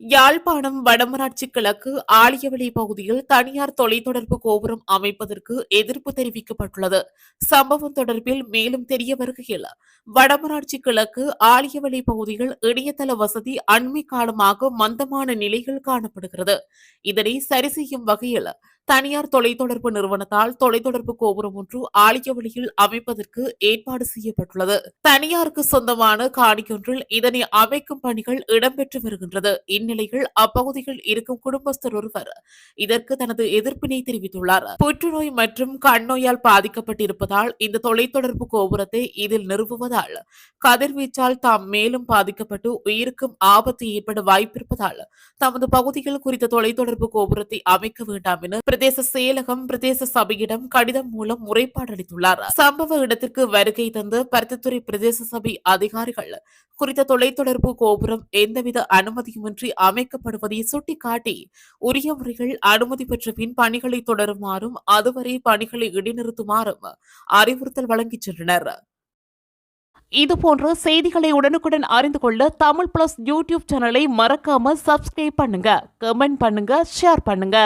யாழ்ப்பாணம் வடமராட்சி கிழக்கு ஆலியவளி பகுதியில் தனியார் தொலைத்தொடர்பு கோபுரம் அமைப்பதற்கு எதிர்ப்பு தெரிவிக்கப்பட்டுள்ளது. சம்பவம் தொடர்பில் மேலும் தெரிய வருகையில் வடமராட்சி கிழக்கு ஆலியவளி பகுதியில் இணையதள வசதி அண்மை காலமாக மந்தமான நிலையில் காணப்படுகிறது. இதனை சரி செய்யும் வகையில் தனியார் தொலைத்தொடர்பு நிறுவனத்தால் தொலைத்தொடர்பு கோபுரம் ஒன்று ஆலியவளியில் அமைப்பதற்கு ஏற்பாடு செய்யப்பட்டுள்ளது. தனியாருக்கு சொந்தமான காணியொன்றில் இதனை அமைக்கும் பணிகள் இடம்பெற்று வருகின்றது. இந்நிலையில் அப்பகுதியில் இருக்கும் குடும்பஸ்தர் ஒருவர் இதற்கு தனது எதிர்ப்பினை தெரிவித்துள்ளார். புற்றுநோய் மற்றும் கண்ணோயால் பாதிக்கப்பட்டிருப்பதால் இந்த தொலைத்தொடர்பு கோபுரத்தை இதில் நிறுவுவதால் கதிர்வீச்சால் தாம் மேலும் பாதிக்கப்பட்டு உயிருக்கும் ஆபத்து ஏற்பட வாய்ப்பிருப்பதால் தமது பகுதியில் குறித்த தொலைத்தொடர்பு கோபுரத்தை அமைக்க வேண்டாம் என பிரதேச செயலகம் பிரதேச சபையிடம் கடிதம் மூலம் முறைப்பாடு அளித்துள்ளார். சம்பவ இடத்திற்கு வருகை தந்து பருத்தித்துறை பிரதேச சபை அதிகாரிகள் குறித்த தொலைத்தொடர்பு கோபுரம் எந்தவித அனுமதியுமின்றி அமைக்கப்படுவதை சுட்டிக்காட்டி உரிய முறைகள் அனுமதி பெற்ற பின் பணிகளை தொடருமாறும் அதுவரை பணிகளை இடைநிறுத்துமாறும் அறிவுறுத்தல் வழங்கிச் சென்றனர். இதுபோன்ற செய்திகளை உடனுக்குடன் அறிந்து கொள்ள தமிழ் பிளஸ் யூடியூப் சேனலை மறக்காம சப்ஸ்கிரைப் பண்ணுங்க கமெண்ட் பண்ணுங்க ஷேர் பண்ணுங்க.